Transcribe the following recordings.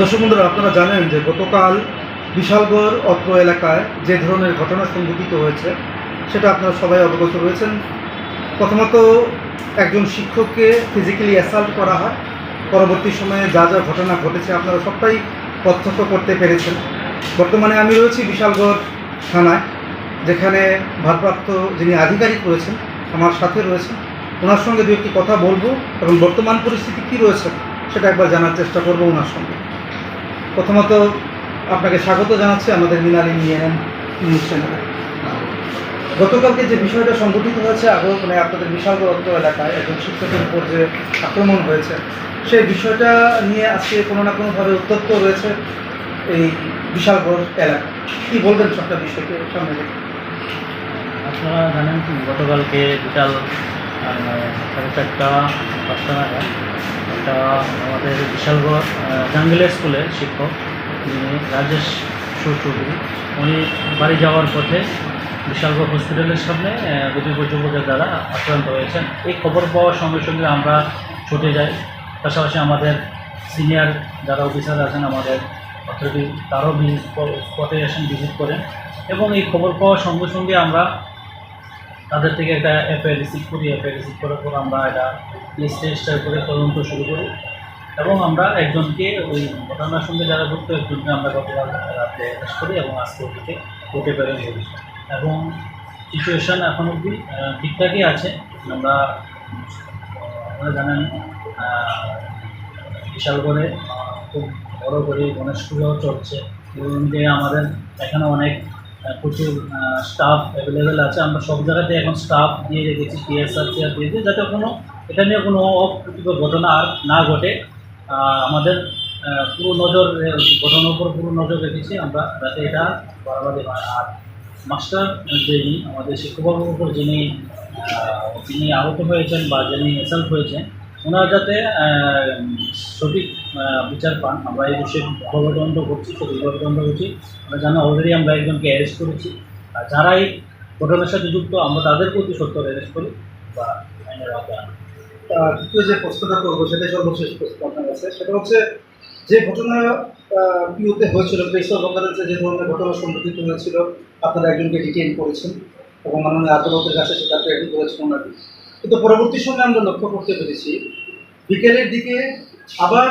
দর্শক বন্ধুরা, আপনারা জানেন যে গতকাল বিশালগড় অত্র এলাকায় যে ধরনের ঘটনা সংঘটিত হয়েছে, সেটা আপনারা সবাই অবগত রয়েছেন। প্রথমত, একজন শিক্ষককে ফিজিক্যালি অ্যাসাল্ট করা হয়। পরবর্তী সময়ে যা যা ঘটনা ঘটেছে, আপনারা সবটাই প্রত্যক্ষ করতে পেরেছেন। বর্তমানে আমি রয়েছি বিশালগড় থানায়, যেখানে ভারপ্রাপ্ত যিনি আধিকারিক রয়েছেন, আমার সাথে রয়েছেন। ওনার সঙ্গে দু একটি কথা বলব, এবং বর্তমান পরিস্থিতি কী রয়েছে, সেটা একবার জানার চেষ্টা করব ওনার সঙ্গে। প্রথমত আপনাকে স্বাগত জানাচ্ছি আমাদের মিনালি নিয়েন নিউজ চ্যানেলে। গতকালকে যে বিষয়টা সংঘটিত হয়েছে আরও মানে আপনাদের বিশাল অত্র এলাকায় একজন শিক্ষকের উপর যে আক্রমণ হয়েছে সেই বিষয়টা নিয়ে আজকে কোনো না কোনোভাবে উত্তপ্ত রয়েছে এই বিশালগড় এলাকা। কী বলবেন সবটা বিষয়কে সামনে আপনারা জানেন কি গতকালকে আহ, নাগাদ একটা আমাদের বিশালগড় জাঙ্গিলা স্কুলের শিক্ষক যিনি রাজেশ চৌধুরী উনি বাড়ি যাওয়ার পথে বিশালগড় হসপিটালের সামনে দুটি যুবকের দ্বারা আক্রান্ত হয়েছেন। এই খবর পাওয়ার সঙ্গে সঙ্গে আমরা ছুটে যাই। পাশাপাশি আমাদের সিনিয়র যারা অফিসার আছেন, আমাদের অথরিটি তারাও ভিজিট স্পটে আসেন ভিজিট করেন। এবং এই খবর পাওয়ার সঙ্গে সঙ্গে আমরা তাদের থেকে একটা এফআইআর রিসিভ করি এফআইআর রিসিভ করার পর আমরা এটা লিস্টে রেজিস্টার করে তদন্ত শুরু করি। এবং আমরা একজনকে ওই ঘটনার সঙ্গে যারা যুক্ত, একজনকে আমরা গতকাল রাতে অ্যারেস্ট করি এবং আজকে ওটিতে কোর্টে প্রেরণ করি। এবং সিচুয়েশান এখন অবধি ঠিকঠাকই আছে। আমরা আপনারা জানেন বিশাল করে খুব বড় করে গণেশ পুজো চলছে। এবং আমাদের এখানে অনেক প্রচুর স্টাফ অ্যাভেলেবেল আছে। আমরা সব জায়গাতে এখন স্টাফ দিয়ে রেখেছি টিএসআর চেয়ার দিয়েছি যাতে কোনো, এটা নিয়ে কোনো অপ্রীতিকর ঘটনা আর না ঘটে। আমাদের পুরো নজর, ঘটনার উপর পুরো নজর রেখেছি। আমরা যাতে এটা বাড়াবাড়ি হয়। আর মাস্টার যিনি, আমাদের শিক্ষকবাবুর উপর যিনি যিনি আহত হয়েছেন বা যিনি অ্যাসাল্ট হয়েছেন ওনারা যাতে সঠিক বিচার পান। আমরা এই বিষয়ে খবরদণ্ড করছি, সঠিক খবরদণ্ড করছি। আমরা জানো অলরেডি আমরা একজনকে অ্যারেস্ট করেছি। আর যারা এই ঘটনার সাথে যুক্ত, আমরা তাদের প্রতি সত্য অ্যারেস্ট করি বা আইনের আওতায় আনি। দ্বিতীয় যে প্রশ্নটা করব, সেটাই সর্বশেষ প্রশ্ন আপনার কাছে। সেটা হচ্ছে, যে ঘটনা পিওতে হয়েছিল, প্রেস কনফারেন্সে যে ধরনের ঘটনা সংঘটিত হয়েছিল, আপনারা একজনকে ডিটেইন করেছেন এবং মাননীয় আদালতের কাছে সেটা প্রেরণ করেছেন ওনাকে কিন্তু পরবর্তী সময়ে আমরা লক্ষ্য করতে পেরেছি, বিকেলের দিকে আবার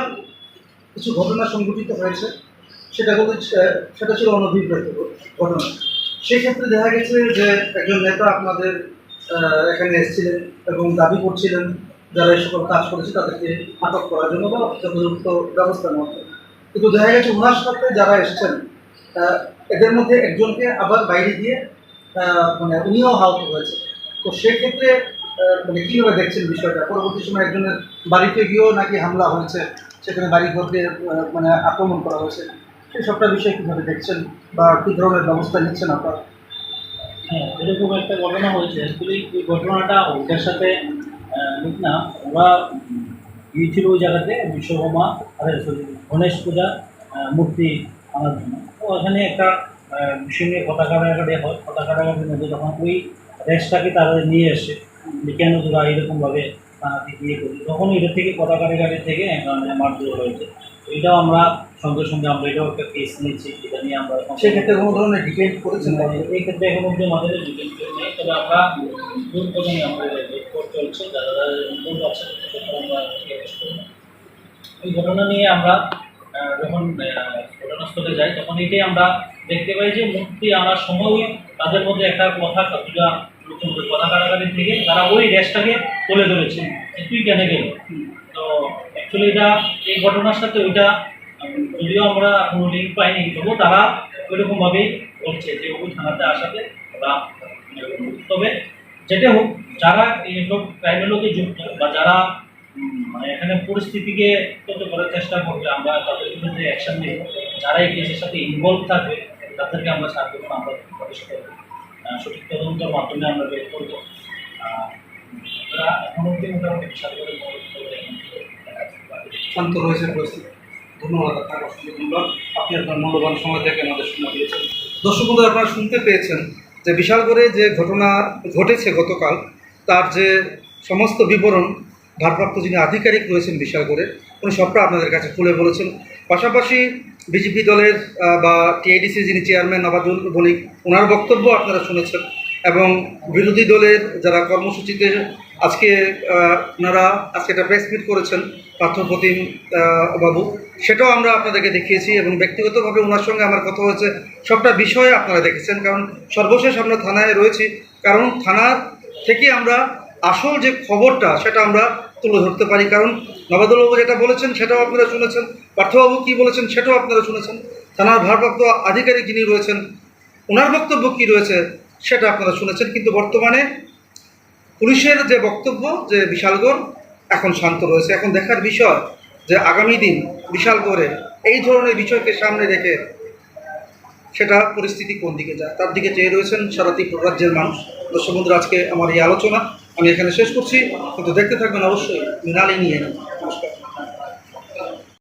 কিছু ঘটনা সংঘটিত হয়েছে। সেটা সেটা ছিল অনভিপ্রেত ঘটনা। সেক্ষেত্রে দেখা গেছে যে একজন নেতা আপনাদের এখানে এসেছিলেন এবং দাবি করছিলেন যারা এই সকল কাজ করেছে তাদেরকে আটক করার জন্য বা যথাযথ ব্যবস্থা নেওয়ার জন্য। কিন্তু দেখা গেছে ওনার সাথে যারা এসেছেন এদের মধ্যে একজনকে আবার বাইরে দিয়ে মানে উনিও আহত হয়েছে। তো সেক্ষেত্রে মানে কীভাবে দেখছেন বিষয়টা? পরবর্তী সময় একজনের বাড়িতে গিয়েও নাকি হামলা হয়েছে সেখানে বাড়ি ঘরকে মানে আক্রমণ করা হয়েছে। সেই সবটা বিষয় কীভাবে দেখছেন বা কী ধরনের ব্যবস্থা নিচ্ছেন আপনারা? হ্যাঁ এরকম একটা ঘটনা হয়েছে। অ্যাকচুয়ালি এই ঘটনাটা ওইটার সাথে না? ওরা গিয়েছিল ওই জায়গাতে বিশ্বকর্মা আরে sorry, গণেশ পূজা মূর্তি আনার জন্য। তো ওখানে একটা বিষয় নিয়ে কথা কাটাকাটি হয়। কথা কাটাকাটির মধ্যে যখন ওই রেসটাকে তারা নিয়ে এসে কেন তোরা এরকমভাবে থানাতে গিয়ে করি। তখন এটা থেকে কথা কাটাকাটি থেকে মারধর হয়েছে এটাও আমরা সঙ্গে সঙ্গে আমরা এটাও একটা কেস নিয়েছি এটা নিয়ে আমরা সেক্ষেত্রে কোনো ধরনের ডিটেল করেছেন? মানে এই ক্ষেত্রে এখন অব্দি আমাদের ডিটেল নেই তবে আমরা দূর পর্যন্ত আমাদের রিপোর্ট চলছে যারা যারা রিপোর্ট আছে তাদেরকে আমরা এই ঘটনা নিয়ে আমরা যখন ঘটনাস্থলে যাই তখন এটাই আমরা দেখতে পাই যে মূর্তি আনার সময় তাদের মধ্যে একটা কথা কিছুটা করে কথা কাটাকাটি থেকে তারা ওই রেসটাকে তুলে ধরেছে তুই কেন গেলি? তো অ্যাকচুয়ালি এটা এই ঘটনার সাথে ওইটা যদিও আমরা কোনো লিঙ্ক পাইনি তবুও তারা ওইরকমভাবেই করছে যে ওই থানাতে আসাতে ওরা তবে যেটা হোক, যারা এইসব ক্রাইমের লোকে যুক্ত বা যারা মানে এখানে পরিস্থিতিকে তত করার চেষ্টা করবে, আমরা তাদের বিরুদ্ধে অ্যাকশন নেব, যারা এই কেসের সাথে ইনভলভ থাকবে, তাদেরকে আমরা সাহায্য করব। আমরা সঠিক তদন্তের মাধ্যমে আমরা বের করব। এখন অব্দি মোটামুটি বিশাল করে শান্ত রয়েছে পরিস্থিতি। ধন্যবাদ আপনাকে অসংখ্য ধন্যবাদ। আপনি আপনার মূল্যবান সময় থেকে আমাদের শোনা দিয়েছেন। দর্শক বন্ধুরা, আপনারা শুনতে পেয়েছেন যে বিশালগড়ে যে ঘটনা ঘটেছে গতকাল, তার যে সমস্ত বিবরণ, ভারপ্রাপ্ত যিনি আধিকারিক রয়েছেন বিশালগড়ে, উনি সবটা আপনাদের কাছে খুলে বলেছেন। পাশাপাশি বিজেপি দলের বা টিআইডিসি যিনি চেয়ারম্যান নবাজুল বণিক ওনার বক্তব্য আপনারা শুনেছেন। এবং বিরোধী দলের যারা কর্মসূচিতে আজকে ওনারা আজকে একটা প্রেস মিট করেছেন পার্থপ্রতিম বাবু। সেটাও আমরা আপনাদেরকে দেখিয়েছি এবং ব্যক্তিগতভাবে ওনার সঙ্গে আমার কথা হয়েছে। সবটা বিষয়ে আপনারা দেখেছেন, কারণ সর্বশেষ আমরা থানায় রয়েছি। কারণ থানার থেকে আমরা আসল যে খবরটা, সেটা আমরা তুলে ধরতে পারি। কারণ নবাদুলবাবু যেটা বলেছেন, সেটাও আপনারা শুনেছেন। পার্থবাবু কী বলেছেন, সেটাও আপনারা শুনেছেন। থানার ভারপ্রাপ্ত আধিকারিক যিনি রয়েছেন, ওনার বক্তব্য কী রয়েছে, সেটা আপনারা শুনেছেন। কিন্তু বর্তমানে পুলিশের যে বক্তব্য, যে বিশালগড় এখন শান্ত রয়েছে। এখন দেখার বিষয় যে আগামী দিন বিশালগড়ে এই ধরনের বিষয়কে সামনে রেখে সেটা পরিস্থিতি কোন দিকে যায়। তার দিকে চেয়ে রয়েছেন সারা রাজ্যের মানুষ। দর্শক বন্ধুরা, আজকে আমার এই আলোচনা। আমি এখানে শেষ করছি কিন্তু দেখতে থাকবেন অবশ্যই নালি নিয়ে।